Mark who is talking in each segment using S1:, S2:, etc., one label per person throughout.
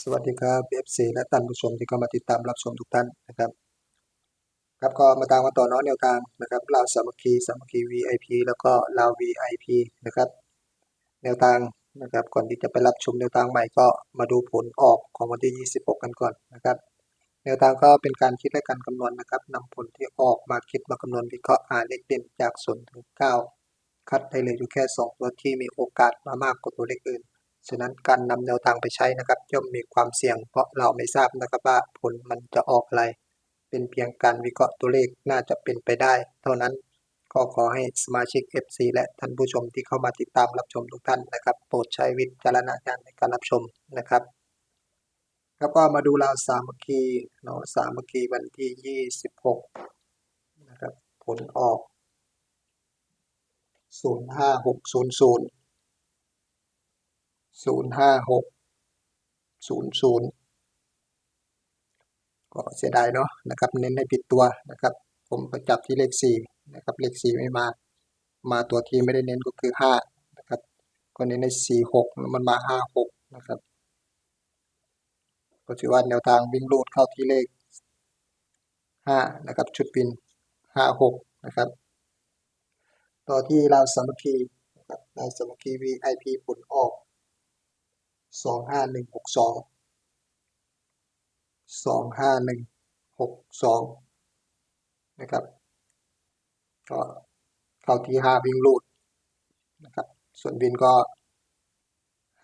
S1: สวัสดีครับ FC และท่านผู้ชมที่เข้ามาติดตามรับชมทุกท่านนะครับ ครับก็มาตามกันต่อเนาะแนวทางนะครับลาวสามัคคีสามัคคี VIP แล้วก็ลาว VIP นะครับ แนวทางนะครับก่อนที่จะไปรับชมแนวทางใหม่ก็มาดูผลออกของวันที่ 26 กันก่อนนะครับ แนวทางก็เป็นการคิดและการคำนวณนะครับนำผลที่ออกมาคิดมาคำนวณวิเคราะห์หาเลขเด่นจาก0ถึง9คัดได้เลยอยู่แค่ 2 ตัวที่มีโอกาสมามากกว่าตัวเลขอื่น ฉะนั้นการนำแนวทางไปใช้นะครับ ย่อมมีความเสี่ยง เพราะเราไม่ทราบนะครับว่าผลมันจะออกอะไร เป็นเพียงการวิเคราะห์ตัวเลขน่าจะเป็นไปได้ เท่านั้นก็ขอให้สมาชิก FC และท่านผู้ชมที่เข้ามาติดตามรับชมทุกท่านนะครับ โปรดใช้วิจารณญาณในการรับชมนะครับแล้วก็มาดูราวสามัคคีเนาะสามัคคีวันที่ 26นะครับผลออก 05600 ศูนย์ห้าหกศูนย์ศูนย์ก็เสียดายเนาะนะครับ เน้นให้ผิดตัวนะครับ ผมไปจับที่เลขสี่นะครับ เลขสี่ไม่มา มาตัวที่ไม่ได้เน้นก็คือห้านะครับ ก็เน้นในสี่หกมันมาห้าหกนะครับ ก็ถือว่าแนวทางวิ่งลูดเข้าที่เลขห้านะครับ ชุดบินห้าหกนะครับ ต่อที่เราวสามัคคีนะครับเราวสามัคคี VIP ผลออก สองห้าหนึ่งหกสองสองห้าหนึ่งหกสองนะครับก็เข้าที่ห้าวิ่งลูดนะครับส่วนวินก็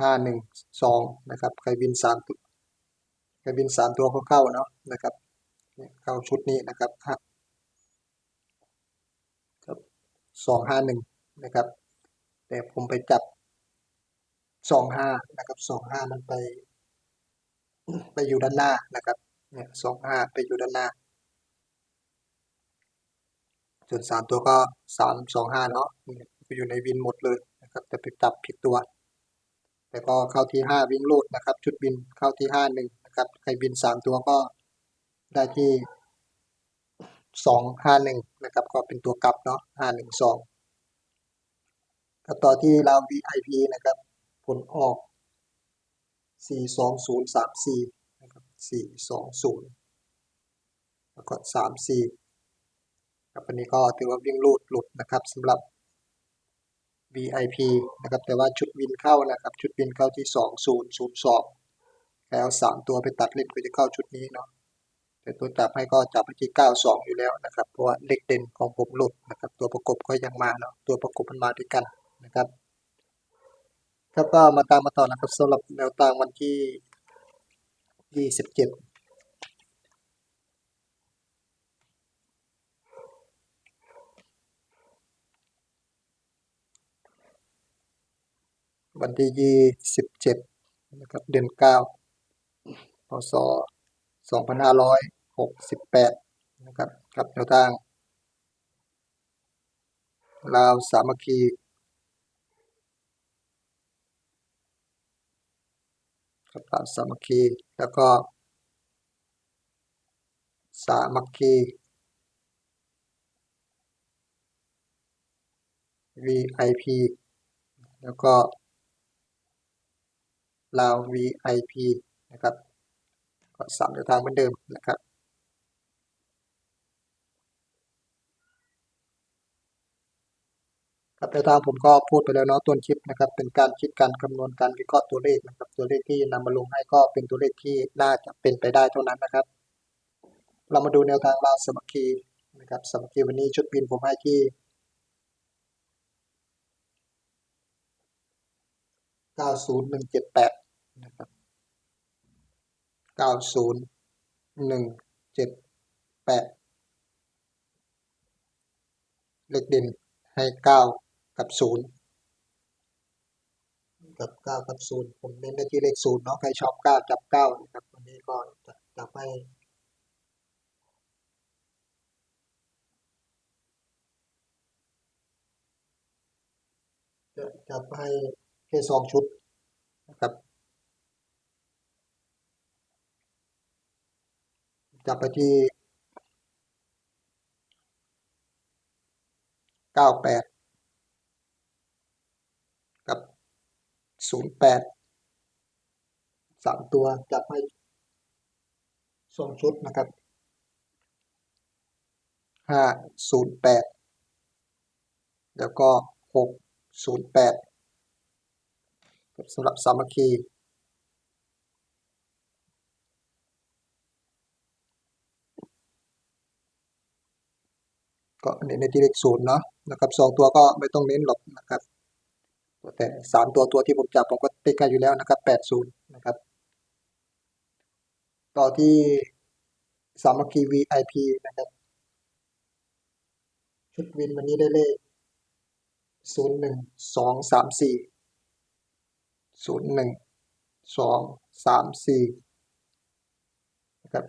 S1: ห้าหนึ่งสองนะครับใครวินสามตัวใครวินสามตัวเขาเข้าเนาะนะครับเข้าชุดนี้นะครับฮะครับสองห้าหนึ่งนะครับ แต่ผมไปจับ สองห้านะครับสองห้ามันไป ไปอยู่ด้านหน้านะครับเนี่ยสองห้าไปอยู่ด้านหน้า ส่วนสามตัวก็สามสองห้าเนาะไปอยู่ในวินหมดเลยนะครับ แต่ไปจับผิดตัว แต่ก็เข้าที่ห้าวิ่งโลดนะครับ ชุดบินเข้าที่ห้าหนึ่งนะครับใครบินสามตัวก็ได้ที่สองห้าหนึ่งนะครับ ก็เป็นตัวกลับเนาะห้าหนึ่งสองก็ต่อที่เรา VIP นะครับ ผลออก 42034 นะครับ 420 แล้วก็ 34 ครับอันนี้ก็ถือว่าวิ่งลูดหลุดนะครับสำหรับ VIP นะครับ แต่ว่าชุดวินเข้านะครับ ชุดวินเข้าที่ 2002 แล้ว 3 ตัวไปตัดเล่นก็จะเข้าชุดนี้เนาะแต่ตัวจับให้ก็จับไปที่ 92 อยู่แล้วนะครับ เพราะว่าเลขเด่นของผมหลุดนะครับ ตัวประกบก็ยังมาเนาะตัวประกบมันมาด้วยกันนะครับ ครับก็มาตามมาต่อนะครับสำหรับแนวทางวันที่27วันที่27นะครับเดือน9พศ2568นะครับกับแนวทางลาวสามัคคี กับลาวสามัคคี แล้วก็ สามัคคี VIP แล้วก็ลาว VIP นะครับก็สามแนวทางเหมือนเดิมนะครับ ครับแนทางผมก็พูดไปแล้วเนาะต้นคลิปนะครับ เป็นการคิดการคำนวณการวิเคราะห์ตัวเลขนะครับ ตัวเลขที่นำมาลงให้ก็เป็นตัวเลขที่น่าจะเป็นไปได้เท่านั้นนะครับ เรามาดูแนวทางลาวสมัคคีนะครับสมัคคีวันนี้ชุดบินผมให้ที่90178นะครับ90178เลขเด่นให้9กั บ0กับ9กับ0ผมเน้นไปที่เลข0เนาะใครชอบ9จับ9นะครับวันนี้ก็จะจับให้จะจับให้แค่สองชุดนะครับจับไปที่เก้าแปดกับ ศูนย์แปดสามตัวจับให้สองชุดนะครับห้าศูนย์แปดแล้วก็หกศูนย์แปดสำหรับสามัคคีก็เน้นในที่เลขศูนย์เนาะนะครับสองตัวก็ไม่ต้องเน้นหรอกนะครับ แต่สามตัวตัวที่ผมจับผมก็ติ๊กให้อยู่แล้วนะครับแปดศูนย์นะครับ ต่อที่สามัคคี VIP นะครับชุดวินวันนี้ได้เลขศูนย์หนึ่งสองสามสี่ศูนย์หนึ่งสองสามสี่นะครับ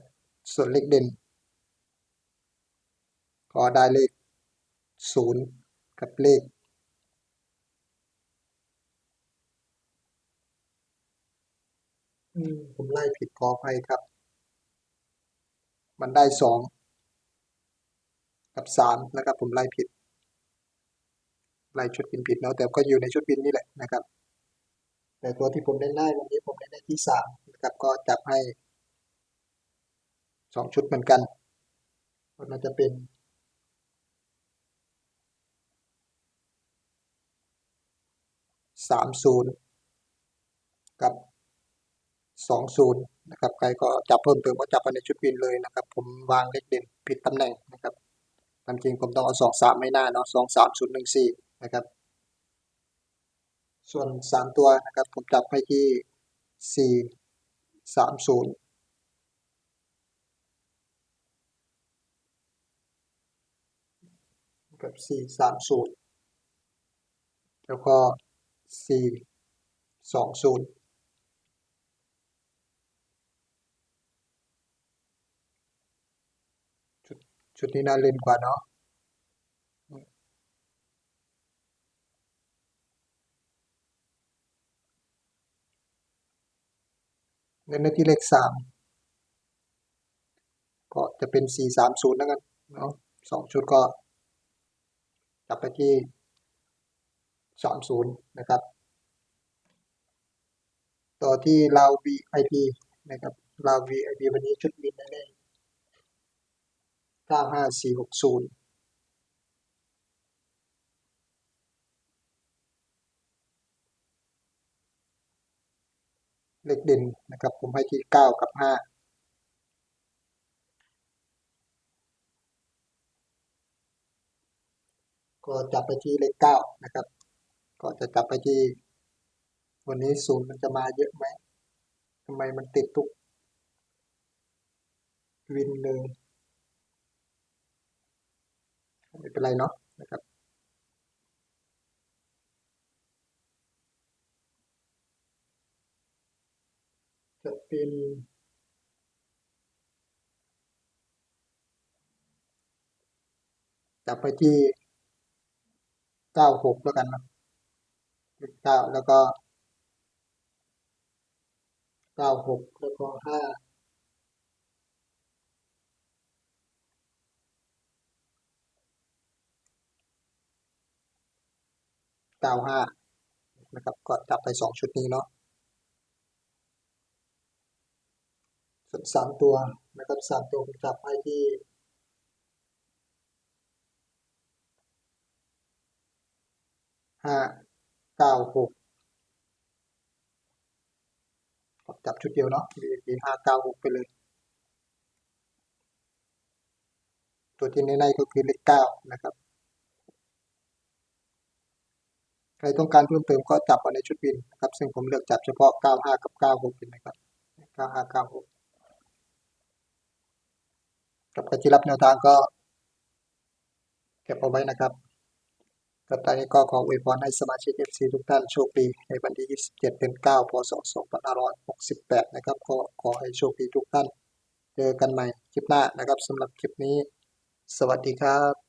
S1: ส่วนเลขเด่น ก็ได้เลขศูนย์กับเลข อืม ผมไล่ผิดขออภัยครับ มันได้สองกับสามนะครับ ผมไล่ผิดไล่ชุดบินผิดเนาะแต่ก็อยู่ในชุดบินนี่แหละนะครับ แต่ตัวที่ผมได้ได้วันนี้ผมได้ได้ที่สามนะครับก็จับให้สองชุดเหมือนกันก็น่าจะเป็นสามศูนย์กับ สองศูนย์นะครับใครก็จับเพิ่มเติมก็จับไปในชุดบินเลยนะครับ ผมวางเลขเด่นผิดตำแหน่งนะครับตามจริงผมต้องเอาสองสามไม่น่าเนาะสองสามศูนย์หนึ่งสี่นะครับ ส่วนสามตัวนะครับ ผมจับให้ที่สี่สามศูนย์กับสี่สามศูนย์แล้วก็สี่สองศูนย์ ชุดนี้น่าเล่นกว่าเนาะเน้นในที่เลขสามก็จะเป็นสี่สามศูนย์แล้วกันเนาะสองชุดก็จับไปที่สามศูนย์นะครับ ต่อที่ลาว VIP นะครับลาว VIP วันนี้ชุดบิน เก้าห้าสี่หกศูนย์เลขเด่นนะครับ ผมให้ที่เก้ากับห้าก็จับไปที่เลขเก้านะครับ ก็จะจับไปที่ วันนี้ศูนย์มันจะมาเยอะไหมทำไมมันติดทุกวินเลย ไม่เป็นไรเนาะนะครับจะเป็นจับไปที่เก้าหกแล้วกันนะเก้าแล้วก็เก้าหกแล้วก็ห้า เก้าห้านะครับ ก็จับไปสองชุดนี้เนาะส่วนสามตัวนะครับสามตัวผมจับให้ที่ห้าเก้าหกจับชุดเดียวเนาะ VIP ห้าเก้าหกไปเลย ตัวที่ในๆก็คือเลขเก้านะครับ ใครต้องการเพิ่มเติมก็จับเอาในชุดบินนะครับ ซึ่งผมเลือกจับเฉพาะ 95 กับ 96เป็นนะครับ 95 96 กับใครที่รับแนวทางก็เก็บเอาไว้นะครับกับตอนนี้ก็ขออวยพรให้สมาชิก FC ทุกท่านโชคดีในวันที่ 27 เดือน 9 พศ 2568 นะครับ ก็ขอให้โชคดีทุกท่าน เจอกันใหม่คลิปหน้านะครับสำหรับคลิปนี้ สวัสดีครับ